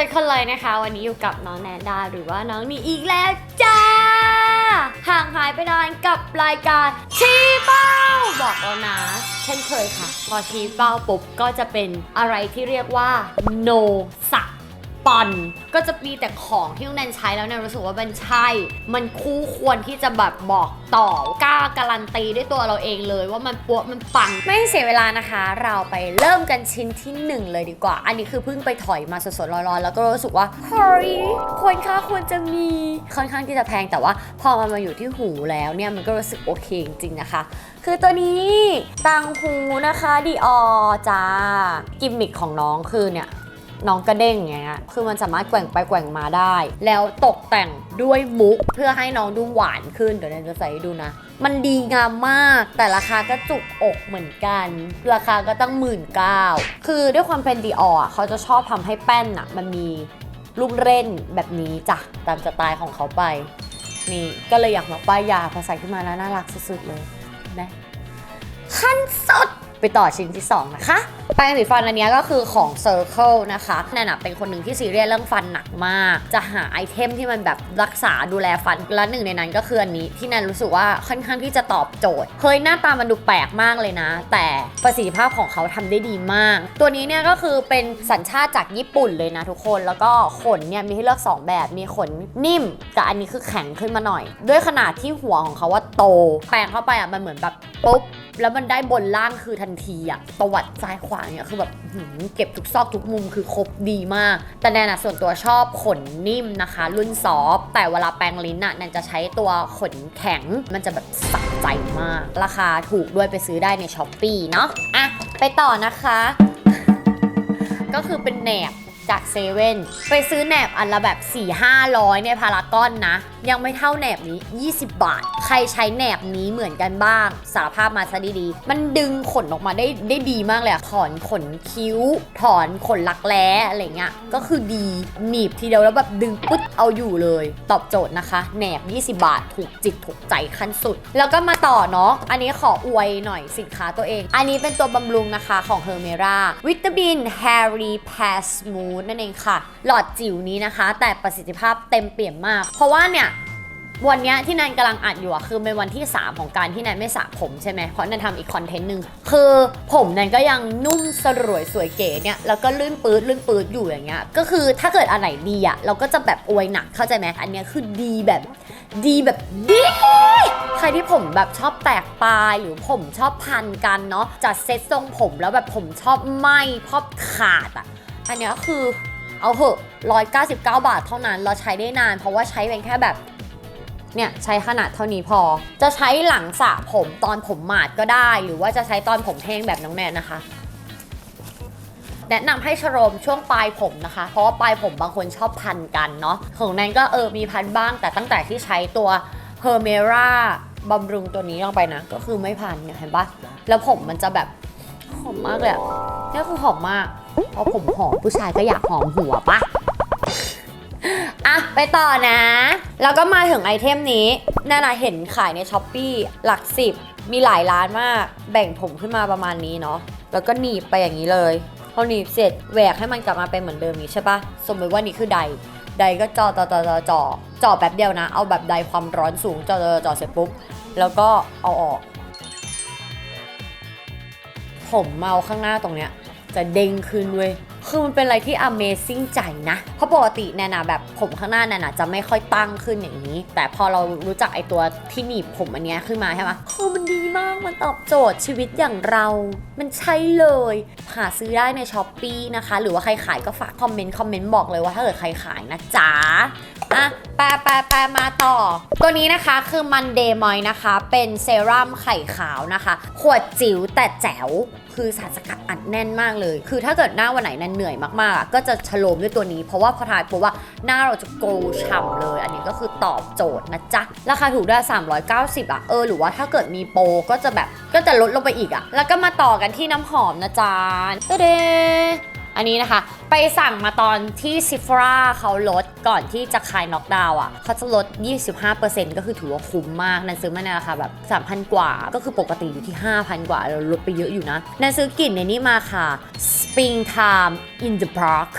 วัสดีคนเลยนะคะ วันนี้อยู่กับน้องแนนดาหรือว่าน้องนี่อีกแล้วจ้า ห่างหายไปนานกับรายการชี้เป้า บอกแล้วนะ เช่นเคยค่ะ พอชี้เป้าปุ๊บก็จะเป็นอะไรที่เรียกว่า โนสัก อนก็จะมีแต่ของที่น้องแนนใช้แล้วเนี่ยรู้สึกว่ามันใช่ มันคู่ควรที่จะแบบบอกต่อกล้าการันตีด้วยตัวเราเองเลยว่ามันปัวมันปัง ไม่เสียเวลานะคะ เราไปเริ่มกันชิ้นที่หนึ่งเลยดีกว่า อันนี้คือเพิ่งไปถอยมาสดๆร้อนๆแล้วก็รู้สึกว่าเฮ้ยควรค่าควรจะมีค่อนข้างที่จะแพงแต่ว่าพอมันมาอยู่ที่หูแล้วเนี่ยมันก็รู้สึกโอเคจริงๆนะคะ คือตัวนี้ตังหูนะคะดีออจ้ากิมมิคของน้องคือเนี่ย น้องกระเด้งอย่างเงี้ยคือมันสามารถแกว่งไปแกว่งมาได้ แล้วตกแต่งด้วยมุกเพื่อให้น้องดูหวานขึ้นเดี๋ยวแนนจะใส่ให้ดูนะ มันดีงามมากแต่ราคาก็จุกอกเหมือนกัน ราคาก็ตั้งหมื่นเก้าคือด้วยความเป็นดีออเขาจะชอบทำให้แป้นอะมันมีลูกเล่นแบบนี้จ้ะตามสไตล์ของเขาไป นี่ก็เลยอยากมาป้ายยาพอใส่ขึ้นมาแล้วน่ารักสุดๆเลยนะขั้นสุด ไปต่อชิ้นที่ 2 นะคะแปรงสีฟันอันนี้ก็คือของ Circle นะคะแนนเป็นคนหนึ่งที่ซีเรียสเรื่องฟันหนักมาก จะหาไอเทมที่มันแบบรักษาดูแลฟัน และหนึ่งในนั้นก็คืออันนี้ที่แนนรู้สึกว่าค่อนข้างที่จะตอบโจทย์ เฮ้ยหน้าตามันดูแปลกมากเลยนะ แต่ประสิทธิภาพของเขาทำได้ดีมาก ตัวนี้เนี่ยก็คือเป็นสัญชาติจากญี่ปุ่นเลยนะทุกคน แล้วก็ขนเนี่ยมีให้เลือก 2 แบบ มีขนนิ่มกับอันนี้คือแข็งขึ้นมาหน่อย ด้วยขนาดที่หัวของเขาว่าโต แปรงเข้าไปอะมันเหมือนแบบปุ๊บ แล้วมันได้บนล่างคือทันทีอะตวัดซ้ายขวาเนี่ยคือแบบหืมเก็บทุกซอกทุกมุมคือครบดีมาก แต่แนนอะส่วนตัวชอบขนนิ่มนะคะ รุ่นซอฟต์แต่เวลาแปรงลิ้นอะแนนจะใช้ตัวขนแข็งมันจะแบบสะใจมาก ราคาถูกด้วยไปซื้อได้ในช้อปปีเนาะอะไปต่อนะคะ ก็คือเป็นแหนบ จากเซเว่นไปซื้อแหนบอันละแบบ 4 500 ในพารากอนนะ ยังไม่เท่าแหนบนี้ 20 บาท ใครใช้แหนบนี้เหมือนกันบ้าง สารภาพมาซะดีๆ มันดึงขนออกมาได้ได้ดีมากเลยอะถอนขนคิ้ว ถอนขนลักแร้อะไรเงี้ยก็คือดีหนีบทีเดียวแล้วแบบดึงปึ๊ดเอาอยู่เลย ตอบโจทย์นะคะแหนบ 20 บาทถูกจิตถูกใจขั้นสุด แล้วก็มาต่อเนาะอันนี้ขออวยหน่อยสินค้าตัวเอง อันนี้เป็นตัวบำรุงนะคะของ h e r m e r a วิตามิน Harry Pass Smooth นั่นเองค่ะ หลอดจิ๋วนี้นะคะ แต่ประสิทธิภาพเต็มเปี่ยมมาก เพราะว่าเนี่ยวันนี้ที่นันกำลังอัดอยู่อะคือเป็นวันที่ 3 ของการที่นันไม่สระผมใช่ไหมเพราะนันทำอีกคอนเทนต์หนึ่งคือผมนันก็ยังนุ่มสรวยสวยเก๋เนี่ยแล้วก็ลื่นปื๊ดลื่นปื๊ดอยู่อย่างเงี้ยก็คือถ้าเกิดอันไหนดีอะเราก็จะแบบอวยหนักเข้าใจไหมอันเนี้ยคือดีแบบดีแบบดีใครที่ผมแบบชอบแตกปลายหรือผมชอบพันกันเนาะจัดเซ็ตทรงผมแล้วแบบผมชอบไหมชอบขาดอะ อันเนี้ยคือเอาเหอะ199 บาทเท่านั้น เราใช้ได้นาน เพราะว่าใช้เป็นแค่แบบเนี่ยใช้ขนาดเท่านี้พอ จะใช้หลังสระผมตอนผมหมาดก็ได้ หรือว่าจะใช้ตอนผมแห้งแบบน้องแนนนะคะ แนะนำให้ชโรมช่วงปลายผมนะคะ เพราะว่าปลายผมบางคนชอบพันกันเนาะ ของแนนก็เออมีพันบ้าง แต่ตั้งแต่ที่ใช้ตัว h e r m e r a บำรุงตัวนี้ลงไปนะ ก็คือไม่พันเนี่ยเห็นปะแล้วผมมันจะแบบหอมมากเลยนี่คือหอมมาก เพราะผมหอมผู้ชายก็อยากหอมหัวปะอะ ไปต่อนะ แล้วก็มาถึงไอเทมนี้น่านะเห็นขายในช้อปปีหลักสิบมีหลายร้านมาก แบ่งผมขึ้นมาประมาณนี้เนาะแล้วก็หนีบไปอย่างนี้เลยพอหนีบเสร็จแหวกให้มันกลับมาเป็นเหมือนเดิมนี้ใช่ปะสมมติว่านี่คือใดใดก็จอจอจ่อจ่อจ่อจ่อแบบเดียวนะ เอาแบบใดความร้อนสูงจอจอจอเสร็จปุ๊บ แล้วก็เอาออก ผมเมาข้างหน้าตรงเนี้ย จะเด้งขึ้นเว้ยคือมันเป็นอะไรที่ Amazing ใจนะ เพราะปกติแนนนะแบบผมข้างหน้าแนนนะจะไม่ค่อยตั้งขึ้นอย่างนี้ แต่พอเรารู้จักไอตัวที่หนีบผมอันเนี้ยขึ้นมาใช่ไหมคือมันดีมากมันตอบโจทย์ชีวิตอย่างเรา มันใช่เลย หาซื้อได้ในช้อปปีนะคะ หรือว่าใครขายก็ฝากคอมเมนต์คอมเมนต์บอกเลยว่าถ้าเกิดใครขายนะจ๊ะอะแปลแปลแปลมาต่อ ตัวนี้นะคะคือมันเดมอยนะคะ เป็นเซรั่มไข่ขาวนะคะ ขวดจิ๋วแต่แจ๋ว คือสารสกัดอัดแน่นมากเลย คือถ้าเกิดหน้าวันไหนนั้นเหนื่อยมากๆ ก็จะฉโลมด้วยตัวนี้ เพราะว่าพอทายปุ๊บว่าหน้าเราจะโกลว์ฉ่ำเลย อันนี้ก็คือตอบโจทย์นะจ๊ะ ราคาถูกด้วย390 อะ เออ หรือว่าถ้าเกิดมีโปรก็จะแบบก็จะลดลงไปอีกอะ แล้วก็มาต่อกันที่น้ำหอมนะจ๊ะตะเด อันนี้นะคะ ไปสั่งมาตอนที่ซิฟราเขาลดก่อนที่จะคลายน็อกดาวอะเขาจะลด 25%ก็คือถือว่าคุ้มมาก นันซื้อมาในราคาแบบ 3,000 กว่า ก็คือปกติอยู่ที่ 5,000 กว่าเราลดไปเยอะอยู่นะ นันซื้อกลิ่นในนี้มาค่ะ Springtime in the Park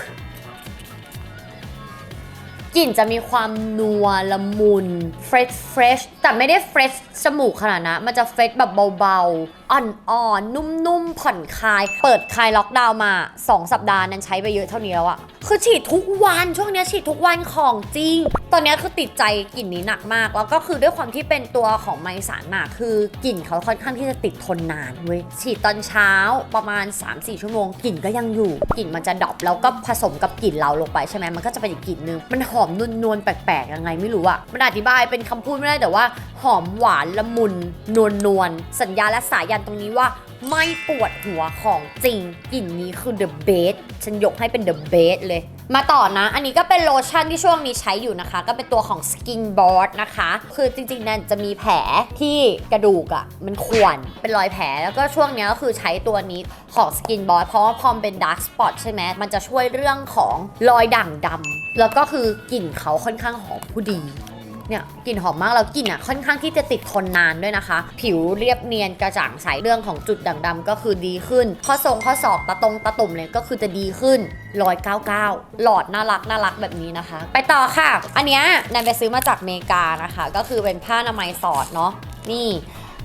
กลิ่นจะมีความนัวละมุนเฟรชเฟรช แต่ไม่ได้เฟรชจมูกขนาดนะมันจะเฟรชแบบเบาๆ อ่อนๆ นุ่มๆ ผ่อนคลาย เปิดคลายล็อกดาวน์มา 2 สัปดาห์นั้นใช้ไปเยอะเท่านี้แล้วอะคือฉีดทุกวันช่วงนี้ฉีดทุกวันของจริง ตอนนี้คือติดใจกลิ่นนี้หนักมาก แล้วก็คือด้วยความที่เป็นตัวของไมสารมาคือกลิ่นเขาค่อนข้างที่จะติดทนนานเว้ยฉีดตอนเช้าประมาณ 3-4 ชั่วโมงกลิ่นก็ยังอยู่กลิ่นมันจะดรอปแล้วก็ผสมกับกลิ่นเราลงไปใช่ไหมมันก็จะเป็นอีกกลิ่นนึงมันหอมนวลๆแปลกๆยังไงไม่รู้อะมันอธิบายเป็นคำพูดไม่ได้แต่ว่าหอมหวานละมุนนวลนวลสัญญาและสายันตรงนี้ว่า ไม่ปวดหัวของจริงกลิ่นนี้คือ the best ฉันยกให้เป็น the best เลย มาต่อนะ อันนี้ก็เป็นโลชั่นที่ช่วงนี้ใช้อยู่นะคะ ก็เป็นตัวของ Skin Board นะคะ คือจริงๆนี่ยจะมีแผลที่กระดูกอะ่ะ มันข่วนเป็นรอยแผลแล้วก็ช่วงนี้ก็คือใช้ตัวนี้ของ Skin Board เพราะว่าพอมเป็น dark spot ใช่ไหมมันจะช่วยเรื่องของรอยด่างดำแล้วก็คือกลิ่นเขาค่อนข้างหอมผู้ดี เนี่ยกลิ่นหอมมากแล้วกลิ่นอะค่อนข้างที่จะติดทนนานด้วยนะคะ ผิวเรียบเนียนกระจ่างใสเรื่องของจุดด่างดำก็คือดีขึ้น ข้อทรงข้อศอกตะตรงตะตุ่มเลยก็คือจะดีขึ้นร้อยเก้าเก้าหลอดน่ารักน่ารักแบบนี้นะคะ ไปต่อค่ะ อันเนี้ยแนนไปซื้อมาจากเมกานะคะ ก็คือเป็นผ้าอนามัยสอดเนาะนี่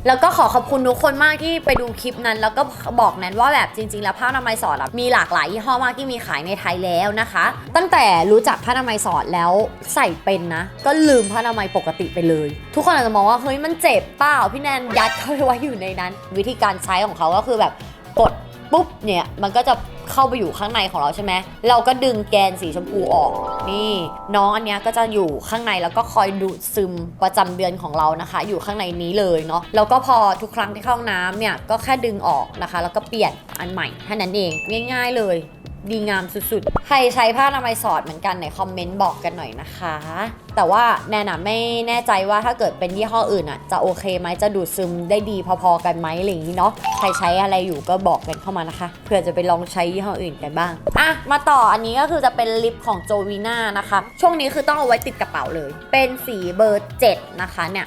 แล้วก็ขอขอบคุณทุกคนมากที่ไปดูคลิปนั้น แล้วก็บอกแนนว่าแบบจริง ๆ แล้วผ้าอนามัยสอดมีหลากหลายยี่ห้อมากที่มีขายในไทยแล้วนะคะ ตั้งแต่รู้จักผ้าอนามัยสอดแล้วใส่เป็นนะ ก็ลืมผ้าอนามัยปกติไปเลย ทุกคนอาจจะมองว่าเฮ้ยมันเจ็บเปล่าพี่แนนยัดเข้าไปไว้อยู่ในนั้น วิธีการใช้ของเขาก็คือแบบกด ปุ๊บเนี่ยมันก็จะเข้าไปอยู่ข้างในของเราใช่ไหมเราก็ดึงแกนสีชมพูออก นี่น้องอันเนี้ยก็จะอยู่ข้างในแล้วก็คอยดูดซึมประจำเดือนของเรานะคะ อยู่ข้างในนี้เลยเนาะแล้วก็พอทุกครั้งที่เข้าน้ำเนี่ยก็แค่ดึงออกนะคะ แล้วก็เปลี่ยนอันใหม่แค่นั้นเองง่าย ๆเลย ดีงามสุดๆ ใครใช้ผ้าอนามัยสอดเหมือนกันในคอมเมนต์บอกกันหน่อยนะคะ แต่ว่าแนนอะไม่แน่ใจว่าถ้าเกิดเป็นยี่ห้ออื่นอะจะโอเคไหมจะดูดซึมได้ดีพอๆกันไหมอะไรอย่างนี้เนาะใครใช้อะไรอยู่ก็บอกกันเข้ามานะคะเพื่อจะไปลองใช้ยี่ห้ออื่นกันบ้างอะมาต่ออันนี้ก็คือจะเป็นลิปของโจวีน่านะคะ ช่วงนี้คือต้องเอาไว้ติดกระเป๋าเลย เป็นสีเบอร์7นะคะเนี่ย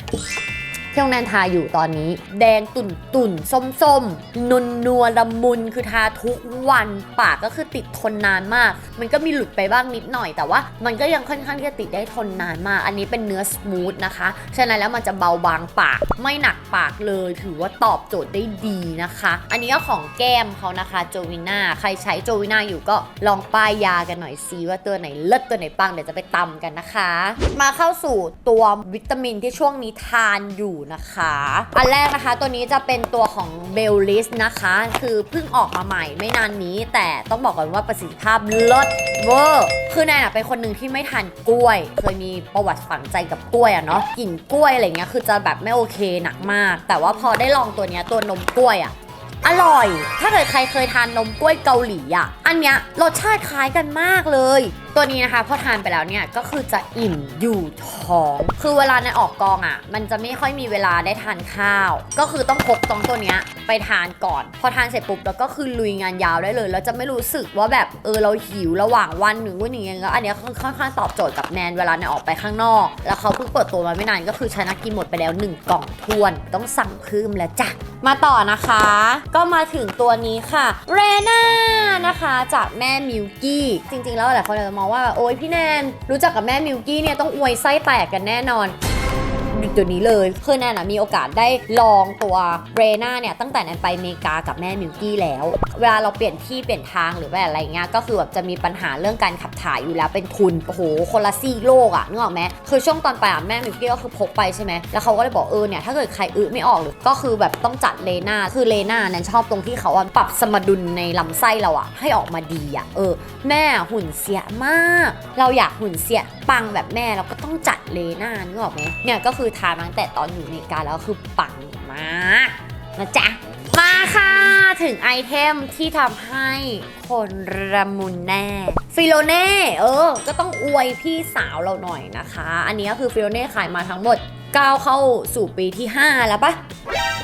ที่น้องแนนทาอยู่ตอนนี้ แดงตุ่นตุ่นส้มส้มนวลนัวละมุนคือทาทุกวันปากก็คือติดทนนานมาก มันก็มีหลุดไปบ้างนิดหน่อยแต่ว่า มันก็ยังค่อนข้างที่จะติดได้ทนนานมาก อันนี้เป็นเนื้อสมูทนะคะฉะนั้นแล้วมันจะเบาบางปากไม่หนักปากเลย ถือว่าตอบโจทย์ได้ดีนะคะ อันนี้ก็ของแก้มเขานะคะโจวิน่าใครใช้โจวิน่าอยู่ก็ลองป้ายยากันหน่อยซิว่าตัวไหนเลิศตัวไหนปังเดี๋ยวจะไปตำกันนะคะ มาเข้าสู่ตัววิตามินที่ช่วงนี้ทานอยู่นะคะ อันแรกนะคะตัวนี้จะเป็นตัวของเบลลิสนะคะ คือเพิ่งออกมาใหม่ไม่นานนี้ แต่ต้องบอกก่อนว่าประสิทธิภาพเลิศเวอร์คือแนนเป็นคนหนึ่งที่ไม่ทานกล้วย เคยมีประวัติฝังใจกับกล้วยอะเนาะกลิ่นกล้วยอะไรเงี้ยคือจะแบบไม่โอเคหนักมาก แต่ว่าพอได้ลองตัวเนี้ยตัวนมกล้วยอะอร่อย ถ้าเกิดใครเคยทานนมกล้วยเกาหลีอะอันเนี้ยรสชาติคล้ายกันมากเลยตัวนี้นะคะพอทานไปแล้วเนี่ยก็คือจะอิ่มอยู่ท้อง คือเวลาในออกกองอะ่ะ มันจะไม่ค่อยมีเวลาได้ทานข้าว ก็คือต้องพกตองตัวเนี้ยไปทานก่อน พอทานเสร็จปุ๊บแล้วก็คือลุยงานยาวได้เลยแล้วจะไม่รู้สึกว่าแบบเออเราหิวระหว่างวันหนึ่งวันหนี้แล้วอันเนี้ยค่อนข้างตอบโจทย์กับแนนเวลาแนนออกไปข้างนอก แล้วเขาเพิ่งเปิดตัวมาไม่นานก็คือชนะกินหมดไปแล้วหนึ่งกล่องทวน ต้องสั่งเพิ่มแล้วจ้ะมาต่อนะคะ ก็มาถึงตัวนี้ค่ะเรน่านะคะจากแม่มิวกี้จริง ๆ แล้วหลายคนจจะมองว่าโอ๊ยพี่แนนรู้จักกับแม่มิวกี้เนี่ยต้องอวยไส้แตกกันแน่นอน ตัวนี้เลยคือแนนนะมีโอกาสได้ลองตัวเรน่าเนี่ยตั้งแต่แนนไปอเมริกากับแม่มิวกี้แล้ว เวลาเราเปลี่ยนที่เปลี่ยนทางหรือว่าอะไรเงี้ยก็คือแบบจะมีปัญหาเรื่องการขับถ่ายอยู่แล้วเป็นทุนโอ้โหคนละซี่โลกอะนึกออกไหมคือช่วงตอนไปอะแม่มิวกี้ก็คือพกไปใช่ไหมแล้วเขาก็เลยบอกเออเนี่ยถ้าเกิดใครอึไม่ออกหรือก็คือแบบต้องจัดเลน่าคือเลน่าแนนชอบตรงที่เขาอะปรับสมดุลในลำไส้เราอะให้ออกมาดีอะเออ แม่หุ่นเสียมาก เราอยากหุ่นเสียปังแบบแม่เราก็ต้องจัดเลน่านึกออกไหมเนี่ยก็คือทานมาตั้งแต่ตอนอยู่ในกาแล้วคือปังมากนะจ๊ะ มาค่ะถึงไอเทมที่ทำให้คนระมุนแน่ ฟิโลเน่ เออ ก็ต้องอวยพี่สาวเราหน่อยนะคะ อันนี้ก็คือฟิโลเน่ขายมาทั้งหมดก้าวเข้าสู่ปีที่ 5 แล้วปะ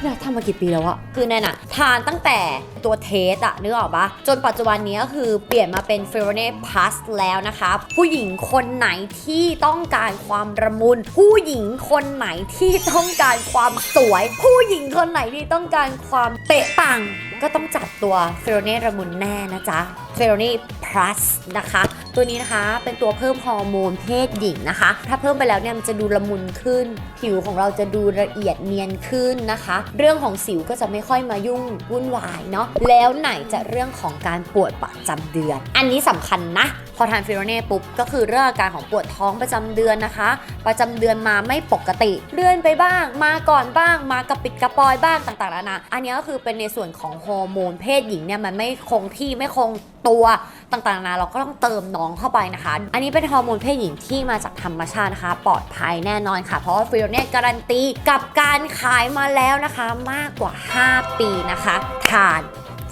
เนี่ยทำมากี่ปีแล้วอะคือแนนอะทานตั้งแต่ ตัวเทสอะนึกออกปะจนปัจจุบันนี้ก็คือเปลี่ยนมาเป็น f e r o n e Plus แล้วนะคะ ผู้หญิงคนไหนที่ต้องการความระมุน ผู้หญิงคนไหนที่ต้องการความสวย ผู้หญิงคนไหนที่ต้องการความเปะปัง ก็ต้องจัดตัว f e r o n e ระมุนแน่นะจ๊ะ f e r o n e Plus นะคะ ตัวนี้นะคะเป็นตัวเพิ่มฮอร์โมนเพศหญิงนะคะ ถ้าเพิ่มไปแล้วเนี่ยมันจะดูละมุนขึ้น ผิวของเราจะดูละเอียดเนียนขึ้นนะคะ เรื่องของสิวก็จะไม่ค่อยมายุ่งวุ่นวายเนาะแล้วไหนจะเรื่องของการปวดประจำเดือน อันนี้สำคัญนะ พอทานฟิโรเน่ปุ๊บก็คือเรื่องอาการของปวดท้องประจำเดือนนะคะ ประจำเดือนมาไม่ปกติเลื่อนไปบ้าง มาก่อนบ้าง มากระปิดกระปอยบ้างต่างๆนานาอันนี้ก็คือเป็นในส่วนของฮอร์โมนเพศหญิงเนี่ยมันไม่คงที่ไม่คงตัวต่างๆนานาเราก็ต้องเติมน้องเข้าไปนะคะ อันนี้เป็นฮอร์โมนเพศหญิงที่มาจากธรรมชาตินะคะ ปลอดภัยแน่นอนค่ะ เพราะว่าฟิโรเน่การันตีกับการขายมาแล้วนะคะมากกว่า 5 ปีนะคะ ทาน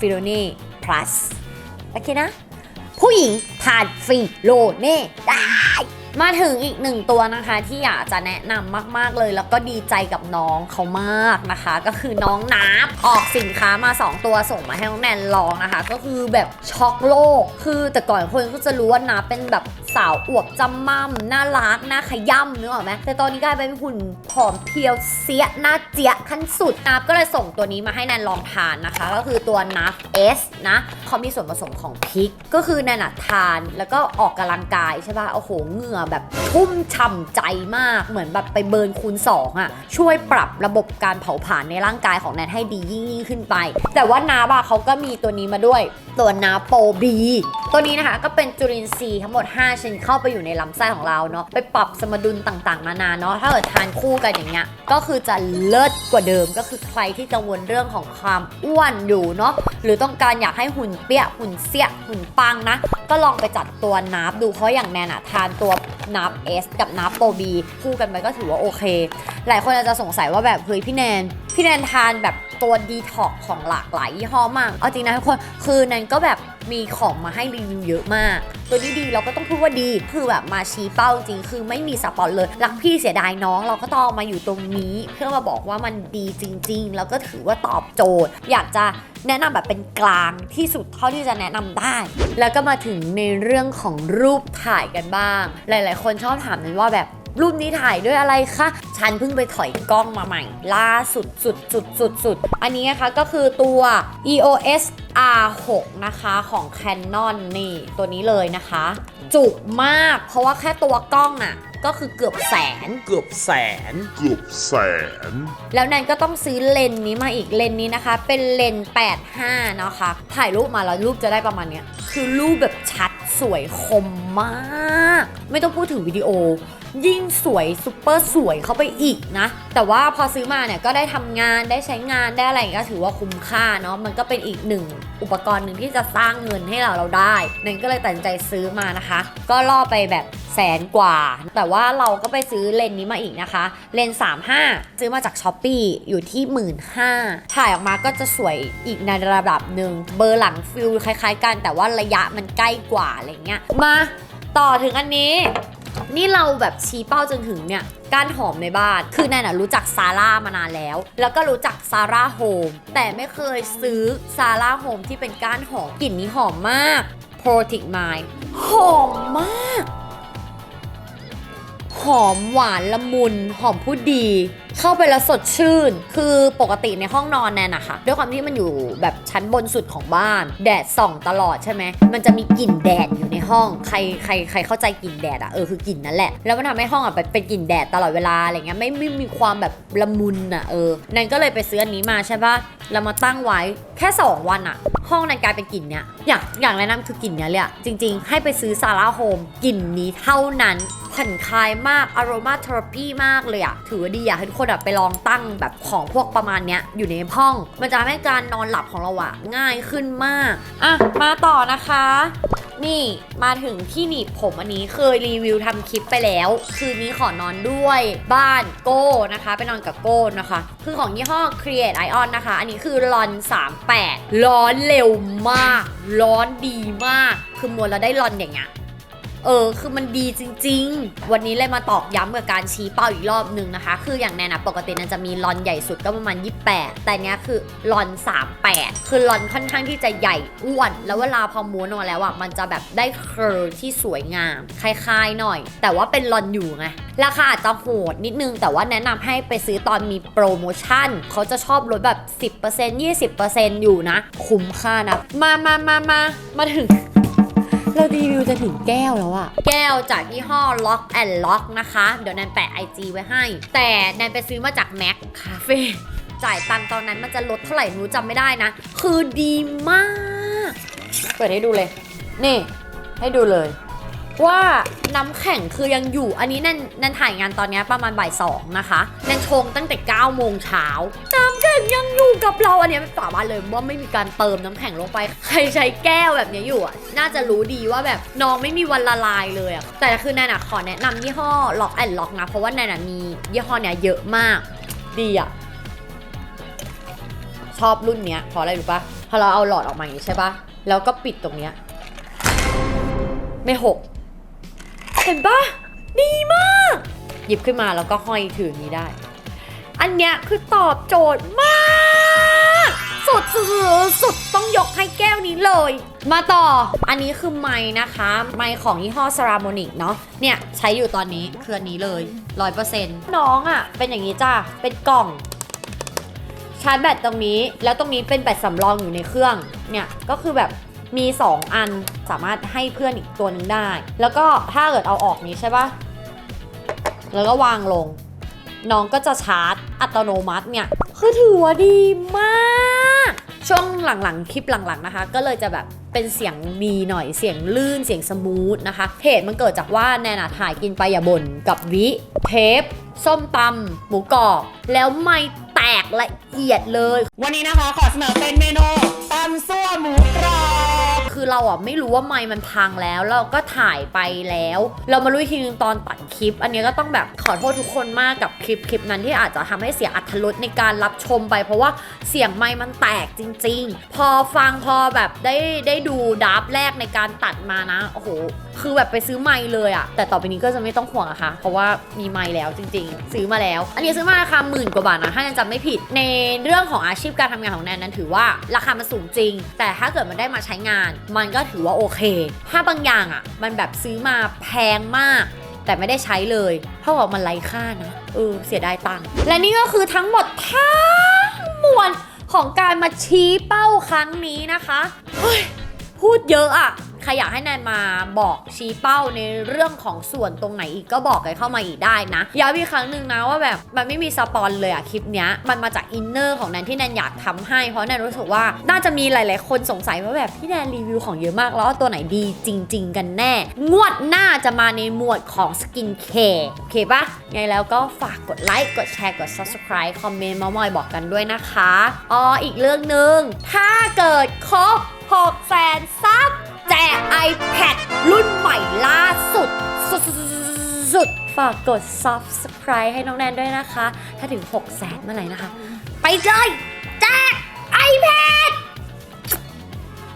ฟิโลเน่ plus โอเคนะ ผู้หญิงทานฟรีโลเน่ มาถึงอีกหนึ่งตัวนะคะที่อยากจะแนะนำมาก ๆเลย แล้วก็ดีใจกับน้องเขามากนะคะ ก็คือน้องนับออกสินค้ามา 2 ตัวส่งมาให้น้องแนนลองนะคะ ก็คือแบบช็อกโลก คือแต่ก่อนคนก็จะรู้ว่านับเป็นแบบสาวอวบจำมั่มน่ารักน่าขย่ำนึกออกไหมแต่ตอนนี้กลายเป็นหุ่นผอมเพรียวเสียหน้าเจี๊ยขั้นสุดนับก็เลยส่งตัวนี้มาให้แนนลองทานนะคะ ก็คือตัวนับ S นะเขามีส่วนผสมของพริก ก็คือแนนทานแล้วก็ออกกำลังกายใช่ป่ะโอ้โหเหงื่อแบบชุ่มช่ำใจมากเหมือนแบบไปเบิร์นคูณ2อะช่วยปรับระบบการเผาผลาญในร่างกายของแนทให้ดียิ่งยิ่งขึ้นไป แต่ว่านาบาเขาก็มีตัวนี้มาด้วย ตัวนาโปบีตัวนี้นะคะก็เป็นจุลินทรีย์ทั้งหมด 5 ชนิดเข้าไปอยู่ในลำไส้ของเราเนาะไปปรับสมดุลต่างๆ นานาเนาะถ้าเกิดทานคู่กันอย่างเงี้ยก็คือจะเลิศกว่าเดิมก็คือใครที่กังวลเรื่องของความอ้วนอยู่เนาะหรือต้องการอยากให้หุ่นเปี้ยหุ่นเสียหุ่นปังนะ ก็ลองไปจัดตัวนับดูเพราะอย่างแนนอะทานตัวนับ S กับนับโปบีคู่กันไปก็ถือว่าโอเค หลายคนอาจจะสงสัยว่าแบบเฮ้ยพี่แนน พี่แนนทานแบบตัวดีท็อกของหลากหลายยี่ห้อมาก เอาจริงนะทุกคน คือแนนก็แบบมีของมาให้รีวิวเยอะมาก ตัวนี้ดีเราก็ต้องพูดว่าดี คือแบบมาชี้เป้าจริง คือไม่มีสปอนเลย รักพี่เสียดายน้อง เราก็ต้องเอามาอยู่ตรงนี้ เพื่อมาบอกว่ามันดีจริง ๆ แล้วก็ถือว่าตอบโจทย์ อยากจะแนะนำแบบเป็นกลางที่สุดเท่าที่จะแนะนำได้ แล้วก็มาถึงในเรื่องของรูปถ่ายกันบ้าง หลาย ๆ คนชอบถามนันว่าแบบ รูปนี้ถ่ายด้วยอะไรคะ ฉันเพิ่งไปถอยกล้องมาใหม่ ล่าสุดสุดสุดสุดสุดอันนี้นะคะก็คือตัว EOS R6 นะคะของ Canon นี่ตัวนี้เลยนะคะ จุกมากเพราะว่าแค่ตัวกล้องอะ่ะก็คือเกือบแสน เกือบแสน เกือบแสน แล้วแนนก็ต้องซื้อเลนส์นี้มาอีกเลนส์นี้นะคะ เป็นเลนส์85 นะคะ ถ่ายรูปมาแล้วรูปจะได้ประมาณเนี้ย คือรูปแบบชัดสวยคมมาก ไม่ต้องพูดถึงวิดีโอ ยิ่งสวยซุปเปอร์สวยเข้าไปอีกนะ แต่ว่าพอซื้อมาเนี่ยก็ได้ทำงานได้ใช้งานได้อะไรก็ถือว่าคุ้มค่าเนาะมันก็เป็นอีกหนึ่งอุปกรณ์หนึ่งที่จะสร้างเงินให้เราเราได้นันก็เลยตัดสินใจซื้อมานะคะ ก็ล่อไปแบบแสนกว่า แต่ว่าเราก็ไปซื้อเลนนี้มาอีกนะคะ เลนส์35 ซื้อมาจากช้อปปีอยู่ที่1 5ื่นถ่ายออกมาก็จะสวยอีกในระดับหนึ่งเบอร์หลังฟิลคล้ายๆกัน แต่ว่าระยะมันใกล้กว่าอะไรเงี้ยมาต่อถึงอันนี้ นี่เราแบบชี้เป้าจนถึงเนี่ยก้านหอมในบ้าน คือแนนนะรู้จักซาร่ามานานแล้ว แล้วก็รู้จักซาร่าโฮม แต่ไม่เคยซื้อซาร่าโฮมที่เป็นก้านหอม กลิ่นนี้หอมมาก p r o t i c Mind หอมมาก หอมหวานละมุน หอมผู้ดี เข้าไปแล้วสดชื่น คือปกติในห้องนอนแนนนะคะด้วยความที่มันอยู่แบบชั้นบนสุดของบ้าน แดดส่องตลอดใช่ไหมมันจะมีกลิ่นแดดอยู่ในห้องใครใครใครเข้าใจกลิ่นแดดอะเออคือกลิ่นนั่นแหละแล้วมันทำให้ห้องอะแบบเป็นกลิ่นแดดตลอดเวลาอะไรเงี้ยไม่ไม่มีความแบบละมุนอะเออแนนก็เลยไปซื้ออันนี้มาใช่ปะแล้วมาตั้งไว้แค่ 2 วันอะห้องนั้นกลายเป็นกลิ่นเนี้ยอยากอยากแนะนำคือกลิ่นเนี้ยเลยอะจริง ๆ ให้ไปซื้อซาร่าโฮมกลิ่นนี้เท่านั้น ผ่อนคลายมากอารมาเทอราปีมากเลยอะถือว่าดีอยากให้ทุกคนอะไปลองตั้งแบบของพวกประมาณเนี้ยอยู่ในห้อง มันจะทำให้การนอนหลับของเราอะง่ายขึ้นมากอะมาต่อนะคะ นี่มาถึงที่หนีบผมอันนี้เคยรีวิวทำคลิปไปแล้ว คืนนี้ขอนอนด้วยบ้านโก้นะคะ ไปนอนกับโก้นะคะ คือของยี่ห้อ Create Ion นะคะ อันนี้คือรอน 38 ร้อนเร็วมาก ร้อนดีมาก คือมวนเราได้รอนอย่างเงี้ย เออ คือมันดีจริง ๆ วันนี้เลยมาตอกย้ำกับการชี้เป้าอีกรอบหนึ่งนะคะ คืออย่างแนนนะปกตินันจะมีลอนใหญ่สุดก็ประมาณ 28 แต่เนี้ยคือลอน 38 คือลอนค่อนข้างที่จะใหญ่อ้วน แล้วเวลาพอม้วนออกมาแล้วอะมันจะแบบได้เคอร์ที่สวยงามคล้ายๆหน่อย แต่ว่าเป็นลอนอยู่ไงราคาอาจจะโหดนิดนึง แต่ว่าแนะนำให้ไปซื้อตอนมีโปรโมชั่น เขาจะชอบลดแบบ 10% 20%อยู่นะ คุ้มค่านะ มามามามามาถึง เรารีวิวจะถึงแก้วแล้วอะแก้วจากยี่ห้อ Lock and Lock นะคะ เดี๋ยวแนนแปะ IG ไว้ให้ แต่แนนไปซื้อมาจาก Mac Cafe จ่ายตังค์ตอนนั้นมันจะลดเท่าไหร่หนูจำไม่ได้นะ คือดีมาก เปิดให้ดูเลย นี่ ให้ดูเลย ว่าน้ำแข็งคือยังอยู่ อันนี้แนนแนนถ่ายงานตอนเนี้ยประมาณบ่ายสองนะคะแนนชงตั้งแต่9โมงเช้าน้ำแข็งยังอยู่กับเราอันนี้ยเป็นป่าบ้านเลยว่าไม่มีการเติมน้ำแข็งลงไป ใครใช้แก้วแบบนี้อยู่อะน่าจะรู้ดีว่าแบบน้องไม่มีวันละลายเลยอะแต่คือแนนอะขอแนะนำยี่ห้อ Lock and Lock นะเพราะว่าแนนอะมียี่ห้อเนี้ยเยอะมากดีอะชอบรุ่นเนี้ยเพราะอะไรรู้ปะพอเราเอาหลอดออกมาอย่างนี้ใช่ปะแล้วก็ปิดตรงเนี้ยไม่หกเห็นปะดีมาก หยิบขึ้นมาแล้วก็ห้อยถือนี้ได้ อันเนี้ยคือตอบโจทย์มากสุดสุดสุดต้องยกให้แก้วนี้เลย มาต่อ อันนี้คือไม้นะคะ ไม้ของยี่ห้อ c e r a m o n i c เนาะ เนี่ยใช้อยู่ตอนนี้คืออันนี้เลย100%น้องอะ่ะ เป็นอย่างนี้จ้าเป็นกล่อง ชาร์จแบตตรงนี้ แล้วตรงนี้เป็นแบตสำรองอยู่ในเครื่อง เนี่ย ก็คือแบบมี 2 อันสามารถให้เพื่อนอีกตัวหนึ่งได้ แล้วก็ถ้าเกิดเอาออกนี้ใช่ปะแล้วก็วางลง น้องก็จะชาร์จอัตโนมัติเนี่ยคือถือว่าดีมาก ช่วงหลังๆ คลิปหลังๆนะคะ ก็เลยจะแบบเป็นเสียงดีหน่อยเสียงลื่นเสียงสมูทนะคะเหตุมันเกิดจากว่าแนนะถ่ายกินไปอย่าบ่นกับวิเทปส้มตำหมูกรอบแล้วไม่แตกละเอียดเลย วันนี้นะคะขอเสนอเป็นเมนูตำซั่วหมูกรอบ คือเราอะไม่รู้ว่าไมค์มันพังแล้ว เราก็ถ่ายไปแล้ว เรามารู้อีกทีนึงตอนตัดคลิป อันนี้ก็ต้องแบบขอโทษทุกคนมากกับคลิปคลิปนั้นที่อาจจะทำให้เสียอัตรสในการรับชมไป เพราะว่าเสียงไมค์มันแตกจริง ๆ พอฟังพอแบบได้ได้ดูดับแรกในการตัดมานะโอ้โหคือแบบไปซื้อไมค์เลยอะแต่ต่อไปนี้ก็จะไม่ต้องห่วงอะคะ เพราะว่ามีไมค์แล้วจริง ๆ ซื้อมาแล้ว อันนี้ซื้อมาราคาหมื่นกว่าบาทนะถ้าแนนจำไม่ผิด ในเรื่องของอาชีพการทำงานของแนนนั้นถือว่าราคามันสูงจริง แต่ถ้าเกิดมันได้มาใช้งาน มันก็ถือว่าโอเค ถ้าบางอย่างอะมันแบบซื้อมาแพงมาก แต่ไม่ได้ใช้เลยเท่ากับมันไร้ค่านะเออเสียดายตังค์และนี่ก็คือทั้งหมดทั้งมวลของการมาชี้เป้าครั้งนี้นะคะเฮ้ย พูดเยอะอะใครอยากให้แนนมาบอกชี้เป้าในเรื่องของส่วนตรงไหนอีกก็บอกกันเข้ามาอีกได้นะย้ำอีกครั้งหนึ่งนะว่าแบบมันไม่มีสปอนเลยอะคลิปเนี้ยมันมาจากอินเนอร์ของแนนที่แนนอยากทำให้ เพราะแนนรู้สึกว่าน่าจะมีหลาย ๆ คนสงสัยว่าแบบพี่แนนรีวิวของเยอะมากแล้วว่าตัวไหนดีจริง ๆ กันแน่ งวดหน้าจะมาในหมวดของสกินแคร์โอเคปะไงแล้วก็ฝากกดไลค์กดแชร์กด subscribe คอมเมนต์มามอยบอกกันด้วยนะคะอ๋ออีกเรื่องหนึ่งถ้าเกิดครบ 6แสนซับแจก iPad รุ่นใหม่ล่าสุด สุดฝากกด subscribe ให้น้องแนนด้วยนะคะ ถ้าถึง 6 แสนเมื่อไหร่นะคะ ไปเลยแจก iPad